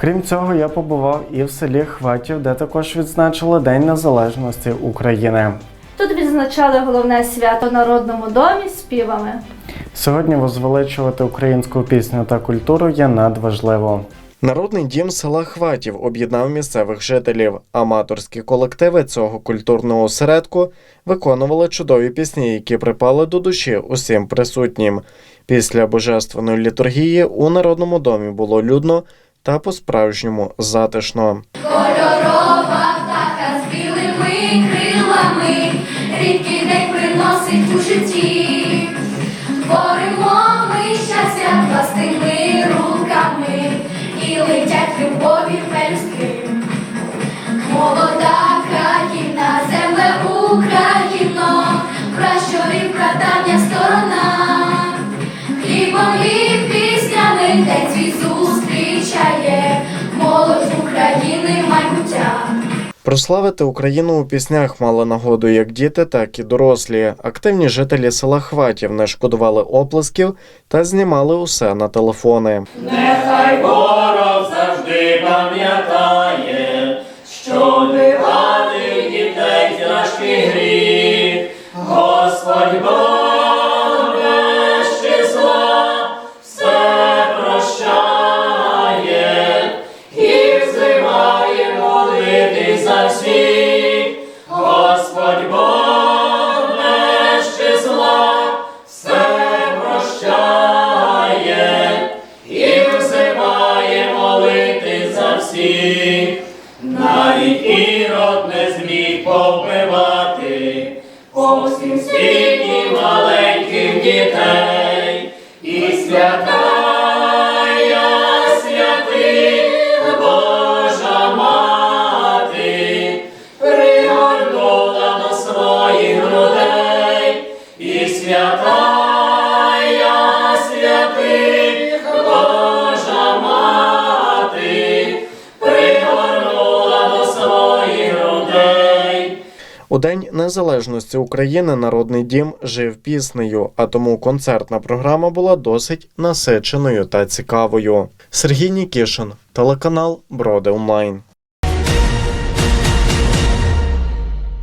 Крім цього, я побував і в селі Хватів, де також відзначили День Незалежності України. Тут відзначали головне свято в народному домі співами. Сьогодні возвеличувати українську пісню та культуру є надважливо. Народний дім села Хватів об'єднав місцевих жителів. Аматорські колективи цього культурного осередку виконували чудові пісні, які припали до душі усім присутнім. Після божественної літургії у народному домі було людно та по-справжньому затишно. Кольорова птаха з білими крилами, рідкий день приносить у житті. Творимо ми щастя власними руками і летять любові пельськи. Молода країна, земле Україно, Прославити Україну у піснях мали нагоду як діти, так і дорослі. Активні жителі села Хватів не шкодували оплесків та знімали усе на телефони. Нехай ворог завжди пам'ятає, що вбивати дітей тяжкий гріх. Господь Бог Навіть ірод не зміг повбивати по всім світі маленьких дітей. І святая У День Незалежності України Народний дім жив піснею, а тому концертна програма була досить насиченою та цікавою. Сергій Нікішин, телеканал Броди Онлайн.